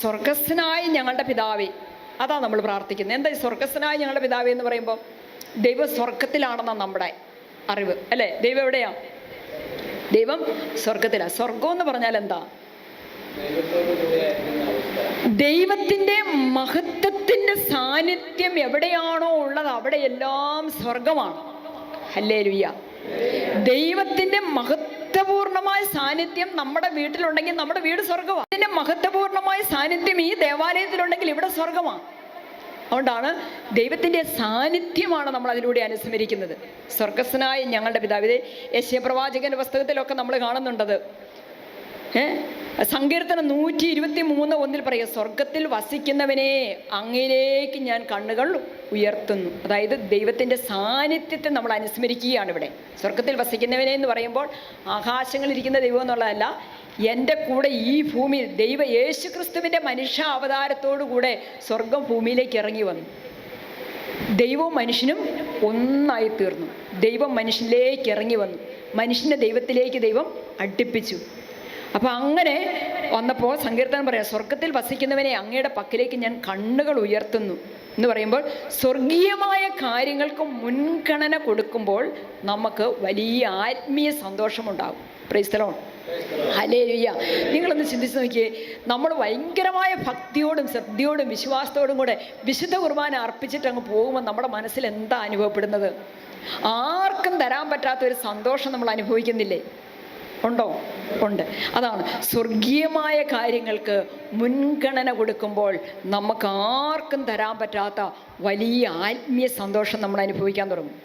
സ്വർഗസ്ഥനായ ഞങ്ങളുടെ പിതാവേ. അതാ നമ്മൾ പ്രാർത്ഥിക്കുന്നത്. എന്താ ഈ സ്വർഗസ്ഥനായ ഞങ്ങളുടെ പിതാവേ എന്ന് പറയുമ്പോൾ ദൈവം സ്വർഗത്തിലാണെന്ന നമ്മുടെ അറിവ്. അല്ലേ? ദൈവം എവിടെയാ? ദൈവം സ്വർഗത്തിലാണ് സ്വർഗം എന്ന് പറഞ്ഞാൽ എന്താ? ദൈവത്തിന്റെ മഹത്വത്തിന്റെ സാന്നിധ്യം എവിടെയാണോ ഉള്ളത് അവിടെയെല്ലാം സ്വർഗമാണ്. അല്ലേ ലുയ്യ ദൈവത്തിന്റെ മഹത്വപൂർണമായ സാന്നിധ്യം നമ്മുടെ വീട്ടിലുണ്ടെങ്കിൽ നമ്മുടെ വീട് സ്വർഗമാണ് ഇതിന്റെ മഹത്വപൂർണമായ സാന്നിധ്യം ഈ ദേവാലയത്തിലുണ്ടെങ്കിൽ ഇവിടെ സ്വർഗമാണ് അതുകൊണ്ടാണ് ദൈവത്തിന്റെ സാന്നിധ്യമാണ് നമ്മൾ അതിലൂടെ അനുസ്മരിക്കുന്നത്. സ്വർഗസ്നായ ഞങ്ങളുടെ പിതാവിതെ യശ്യപ്രവാചകന്റെ പുസ്തകത്തിലൊക്കെ നമ്മൾ കാണുന്നുണ്ടത്. ഏ? സങ്കീർത്തനം നൂറ്റി ഇരുപത്തി മൂന്ന് ഒന്നിൽ പറയുക സ്വർഗത്തിൽ വസിക്കുന്നവനെ അങ്ങയിലേക്ക് ഞാൻ കണ്ണുകൾ ഉയർത്തുന്നു. അതായത് ദൈവത്തിന്റെ സാന്നിധ്യത്തെ നമ്മൾ അനുസ്മരിക്കുകയാണ് ഇവിടെ. സ്വർഗത്തിൽ വസിക്കുന്നവനെ എന്ന് പറയുമ്പോൾ ആകാശങ്ങളിരിക്കുന്ന ദൈവം എന്നുള്ളതല്ല എന്റെ കൂടെ ഈ ഭൂമിയിൽ ദൈവ യേശു ക്രിസ്തുവിന്റെ മനുഷ്യ അവതാരത്തോടു കൂടെ സ്വർഗം ഭൂമിയിലേക്ക് ഇറങ്ങി വന്നു. ദൈവവും മനുഷ്യനും ഒന്നായി തീർന്നു. ദൈവം മനുഷ്യനിലേക്ക് ഇറങ്ങി വന്നു. മനുഷ്യനെ ദൈവത്തിലേക്ക് ദൈവം അടുപ്പിച്ചു. അപ്പോൾ അങ്ങനെ വന്നപ്പോൾ സങ്കീർത്തനം പറയാം സ്വർഗത്തിൽ വസിക്കുന്നവനെ അങ്ങയുടെ പക്കിലേക്ക് ഞാൻ കണ്ണുകൾ ഉയർത്തുന്നു. എന്ന് പറയുമ്പോൾ സ്വർഗീയമായ കാര്യങ്ങൾക്ക് മുൻഗണന കൊടുക്കുമ്പോൾ നമുക്ക് വലിയ ആത്മീയ സന്തോഷമുണ്ടാകും. പ്രൈസ്തലോൺ ഹലേലുയ്യ നിങ്ങളൊന്ന് ചിന്തിച്ച് നോക്കിയേ നമ്മൾ ഭയങ്കരമായ ഭക്തിയോടും ശ്രദ്ധയോടും വിശ്വാസത്തോടും കൂടെ വിശുദ്ധ കുർബാന അർപ്പിച്ചിട്ട് അങ്ങ് പോകുമ്പോൾ നമ്മുടെ മനസ്സിൽ എന്താ അനുഭവപ്പെടുന്നത്? ആർക്കും തരാൻ പറ്റാത്ത ഒരു സന്തോഷം നമ്മൾ അനുഭവിക്കുന്നില്ലേ? ഉണ്ടോ? ഉണ്ട്. അതാണ്. സ്വർഗീയമായ കാര്യങ്ങൾക്ക് മുൻഗണന കൊടുക്കുമ്പോൾ നമുക്ക് ആർക്കും തരാൻ പറ്റാത്ത വലിയ ആത്മീയ സന്തോഷം നമ്മൾ അനുഭവിക്കാൻ തുടങ്ങും.